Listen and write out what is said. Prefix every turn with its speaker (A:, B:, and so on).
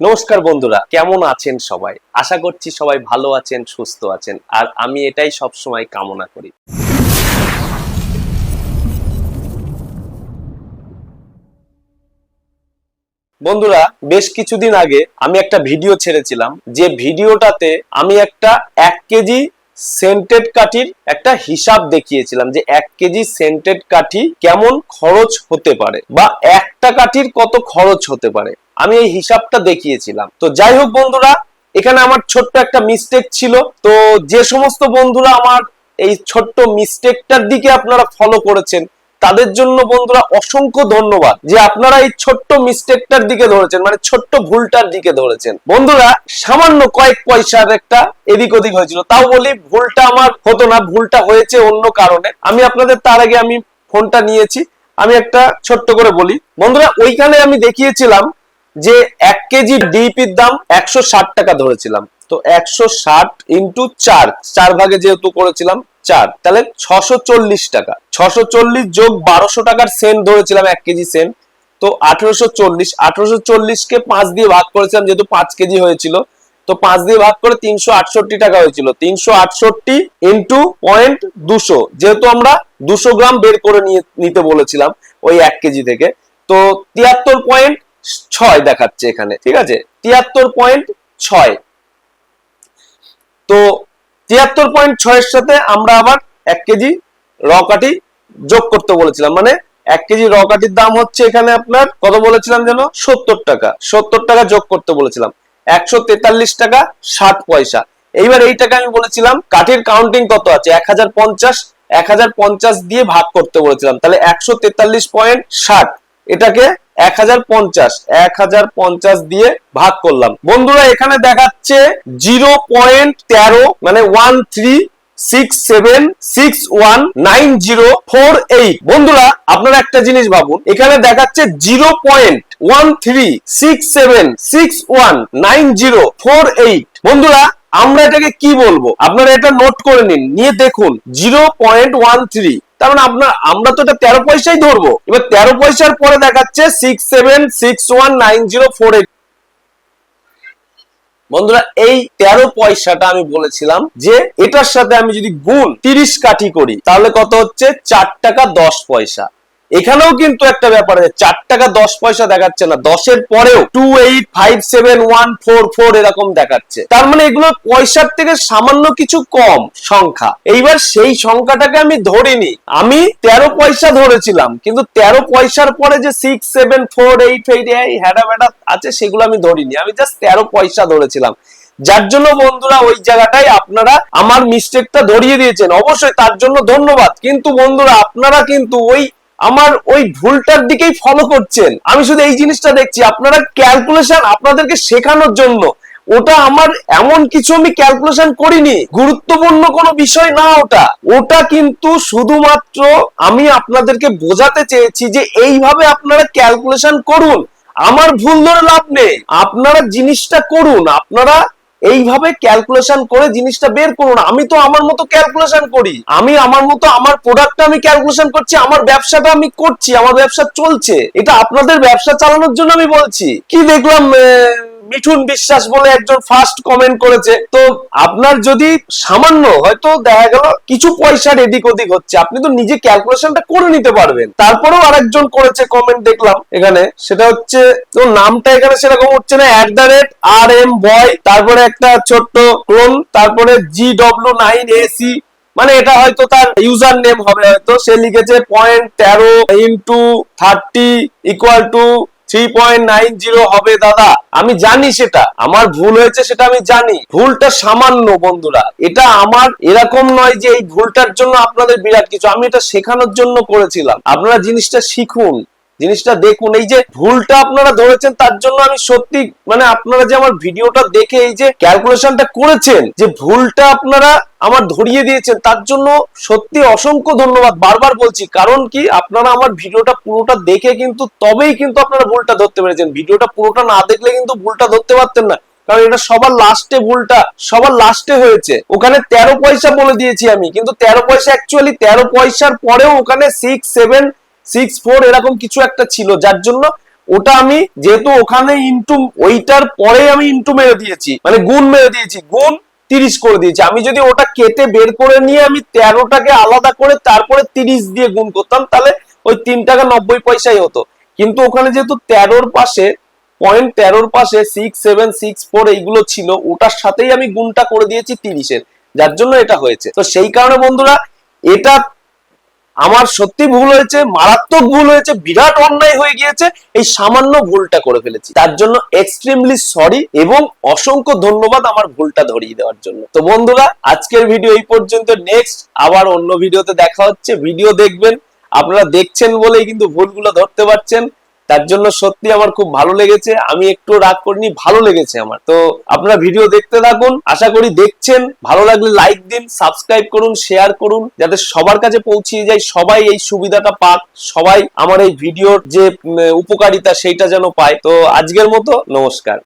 A: নমস্কার বন্ধুরা, কেমন আছেন সবাই? আশা করছি সবাই ভালো আছেন, সুস্থ আছেন, আর আমি এটাই সব সময় কামনা করি। বন্ধুরা, বেশ কিছুদিন আগে আমি একটা ভিডিও ছেড়েছিলাম, যে ভিডিওটাতে আমি একটা এক কেজি সেন্টেড কাঠির একটা হিসাব দেখিয়েছিলাম, যে এক কেজি সেন্টেড কাঠি কেমন খরচ হতে পারে, বা একটা কাঠির কত খরচ হতে পারে। আমি এই হিসাবটা দেখিয়েছিলাম। তো যাই হোক বন্ধুরা, এখানে আমার ছোট্ট একটা মিস্টেক ছিল। তো যে সমস্ত বন্ধুরা আমার এই ছোট্ট মিস্টেকটার দিকে আপনারা ফলো করেছেন, তাদের জন্য বন্ধুরা অসংখ্য ধন্যবাদ যে আপনারা এই ছোট্ট মিস্টেকটার দিকে ধরেছেন মানে ছোট্ট ভুলটার দিকে ধরেছেন। বন্ধুরা, সামান্য কয়েক পয়সার একটা এদিক ওদিক হয়েছিল। তাও বলি, ভুলটা আমার হতো না, ভুলটা হয়েছে অন্য কারণে। আমি আপনাদের তার আগে আমি ফোনটা নিয়েছি। আমি একটা ছোট্ট করে বলি। বন্ধুরা, ওইখানে আমি দেখিয়েছিলাম যে এক কেজি ডিপির দাম একশো ষাট টাকা ধরেছিলাম। তো একশো ষাট ইন্টু চার চার ভাগে যেহেতু করেছিলাম, চার। তাহলে ছশো চল্লিশ টাকা। ছশো চল্লিশ যোগ বারোশো টাকার সেন্ট ধরেছিলাম এক কেজি সেন্ট তো আঠারোশো চল্লিশ, আঠারোশো চল্লিশকে পাঁচ দিয়ে ভাগ করেছিলাম যেহেতু পাঁচ কেজি হয়েছিল। তো পাঁচ দিয়ে ভাগ করে তিনশো আটষট্টি টাকা হয়েছিল। তিনশো আটষট্টি ইন্টু পয়েন্ট দুশো। যেহেতু আমরা দুশো গ্রাম বের করে নিয়ে, নিতে বলেছিলাম ওই এক কেজি থেকে। তো তিয়াত্তর পয়েন্ট ছয় দেখাচ্ছে এখানে, ঠিক আছে? তিয়াত্তর পয়েন্ট ছয়। তো তিয়াত্তর পয়েন্ট ছয়ের সাথে আমরা আবার এক কেজি র যোগ করতে বলেছিলাম। মানে এক কেজি র দাম হচ্ছে এখানে আপনার কত বলেছিলাম যেন? সত্তর টাকা। সত্তর টাকা যোগ করতে বলেছিলাম। একশো তেতাল্লিশ টাকা ষাট পয়সা। এইবার এই টাকা আমি বলেছিলাম, কাঠির কাউন্টিং কত আছে? এক হাজার পঞ্চাশ, এক হাজার পঞ্চাশ দিয়ে ভাগ করতে বলেছিলাম। তাহলে একশো তেতাল্লিশ পয়েন্ট ষাট। এটাকে এক হাজার পঞ্চাশ, এক হাজার পঞ্চাশ দিয়ে ভাগ করলাম। বন্ধুরা, এখানে দেখাচ্ছে জিরো পয়েন্ট তেরো মানে one three six seven six one nine zero four eight. বন্ধুরা, আপনারা একটা জিনিস ভাবুন, এখানে দেখাচ্ছে zero point one three six seven six one nine zero four eight. বন্ধুরা, আমরা এটাকে কি বলব? আপনারা এটা নোট করে নিন, নিয়ে দেখুন, জিরো পয়েন্ট ওয়ান থ্রি তার মানে আপনার, আমরা তো এটা তেরো পয়সাই ধরবো। এবার তেরো পয়সার পরে দেখাচ্ছে six seven six one nine zero four eight বন্ধুরা, এই তেরো পয়সাটা আমি বলেছিলাম যে এটার সাথে আমি যদি গুণ তিরিশ কাঠি করি, তাহলে কত হচ্ছে? চার টাকা দশ পয়সা। এখানেও কিন্তু একটা ব্যাপার আছে, চার টাকা দশ পয়সা দেখাচ্ছে না, দশের পরেও two eight five seven one four four এরকম দেখাচ্ছে। তার মানে এগুলো পয়সার থেকে সামান্য কিছু কম সংখ্যা। এইবার সেই সংখ্যাটাকে আমি ধরিনি। আমি তেরো পয়সা ধরেছিলাম, কিন্তু তেরো পয়সার পরে যে six seven four eight eight হ্যাডা ব্যাডা আছে, সেগুলো আমি ধরিনি। আমি জাস্ট তেরো পয়সা ধরেছিলাম। যার জন্য বন্ধুরা ওই জায়গাটায় আপনারা আমার মিস্টেকটা ধরিয়ে দিয়েছেন। অবশ্যই তার জন্য ধন্যবাদ। কিন্তু বন্ধুরা, আপনারা কিন্তু ওই আমার ওই ভুলটার দিকেই ফলো করছেন। আমি শুধু এই জিনিসটা দেখছি, আপনারা ক্যালকুলেশন আপনাদেরকে শেখানোর জন্য। ওটা আমার এমন কিছু আমি ক্যালকুলেশন করিনি, গুরুত্বপূর্ণ কোনো বিষয় না ওটা। ওটা কিন্তু শুধুমাত্র আমি আপনাদেরকে বোঝাতে চেয়েছি যে এইভাবে আপনারা ক্যালকুলেশন করুন। আমার ভুল ধরে লাভ নেই। আপনারা জিনিসটা করুন, আপনারা এইভাবে ক্যালকুলেশন করে জিনিসটা বের করুন আমি তো আমার মতো ক্যালকুলেশন করি। আমি আমার মতো আমার প্রোডাক্টটা আমি ক্যালকুলেশন করছি, আমার ব্যবসাটা আমি করছি, আমার ব্যবসা চলছে। এটা আপনাদের ব্যবসা চালানোর জন্য আমি বলছি। কি দেখলাম মিঠুন বিশ্বাস বলে একজন ফার্স্ট কমেন্ট করেছে। তো আপনার যদি সামান্য হয়তো দেখা গেল কিছু পয়সার এদিক ওদিক হচ্ছে, আপনি তো নিজে ক্যালকুলেশনটা করে নিতে পারবেন। তারপরেও আরেকজন করেছে কমেন্ট দেখলাম এখানে, সেটা হচ্ছে, তো নামটা এখানে সেরকম হচ্ছে না অ্যাট দ্য রেট আর এম বয় তারপরে একটা ছোট্ট ক্লোন তারপরে জি ডব্লিউ নাইন এসি মানে এটা হয়তো তার ইউজার নেম হবে হয়তো, সে লিখেছে পয়েন্ট তেরো into thirty equal to three point nine zero হবে, দাদা। আমি জানি সেটা। আমার ভুল হয়েছে সেটা আমি জানি। ভুলটা সামান্য, বন্ধুরা। এটা আমার এরকম নয় যে এই ভুলটার জন্য আপনাদের বিরাট কিছু। আমি এটা শেখানোর জন্য করেছিলাম। আপনারা জিনিসটা শিখুন। জিনিসটা দেখুন, এই যে ভুলটা আপনারা ধরেছেন, তার জন্য আমি সত্যি মানে আপনারা যে আমার ভিডিওটা দেখে এই যে ক্যালকুলেশনটা করেছেন, যে ভুলটা আপনারা আমার ধরিয়ে দিয়েছেন, তার জন্য সত্যি অসংখ্য ধন্যবাদ বারবার বলছি। কারণ কি? আপনারা আমার ভিডিওটা পুরোটা দেখে কিন্তু, তবেই কিন্তু আপনারা ভুলটা ধরতে পেরেছেন। ভিডিওটা পুরোটা না দেখলে কিন্তু ভুলটা ধরতে পারতেন না। কারণ এটা সবার লাস্টে ভুলটা, সবার লাস্টে হয়েছে। ওখানে তেরো পয়সা বলে দিয়েছি আমি, কিন্তু তেরো পয়সা অ্যাকচুয়ালি তেরো পয়সার পরেও ওখানে সিক্স সেভেন সিক্স ফোর এরকম কিছু একটা ছিল, যার জন্য ওটা আমি যেহেতু ওখানে ইন্টু ওইটার পরে আমি ইন্টু মেরে দিয়েছি মানে গুণ মেরে দিয়েছি, গুণ তিরিশ করে দিয়েছি। আমি যদি ওটা কেটে বের করে নিয়ে আমি তেরোটাকে আলাদা করে তারপরে তিরিশ দিয়ে গুণ করতাম, তাহলে ওই তিন টাকা নব্বই পয়সাই হতো। কিন্তু ওখানে যেহেতু তেরোর পাশে পয়েন্ট তেরোর পাশে সিক্স সেভেন সিক্স ফোর এইগুলো ছিল, ওটার সাথেই আমি গুণটা করে দিয়েছি তিরিশের, যার জন্য এটা হয়েছে। তো সেই কারণে বন্ধুরা, এটা আমার সত্যি ভুল হয়েছে, মারাত্মক ভুল হয়েছে, বিরাট অন্যায় হয়ে গিয়েছে, এই সামান্য ভুলটা করে ফেলেছি। তার জন্য এক্সট্রিমলি সরি এবং অসংখ্য ধন্যবাদ আমার ভুলটা ধরিয়ে দেওয়ার জন্য। তো বন্ধুরা, আজকের ভিডিও এই পর্যন্ত। নেক্সট আবার অন্য ভিডিওতে দেখা হচ্ছে। ভিডিও দেখবেন, আপনারা দেখছেন বলেই কিন্তু ভুলগুলো ধরতে পারছেন। তার জন্য সত্যি আমার খুব ভালো লেগেছে। আমি একটু রাগ করিনি, ভালো লেগেছে আমার। তো আপনারা ভিডিও দেখতে থাকুন, আশা করি দেখছেন। ভালো লাগলে লাইক দিন সাবস্ক্রাইব করুন শেয়ার করুন, যাতে সবার কাছে পৌঁছিয়ে যায় সবাই এই সুবিধাটা পাক, সবাই আমার এই ভিডিওর যে উপকারিতা সেইটা যেন পায়। তো আজকের মতো, নমস্কার।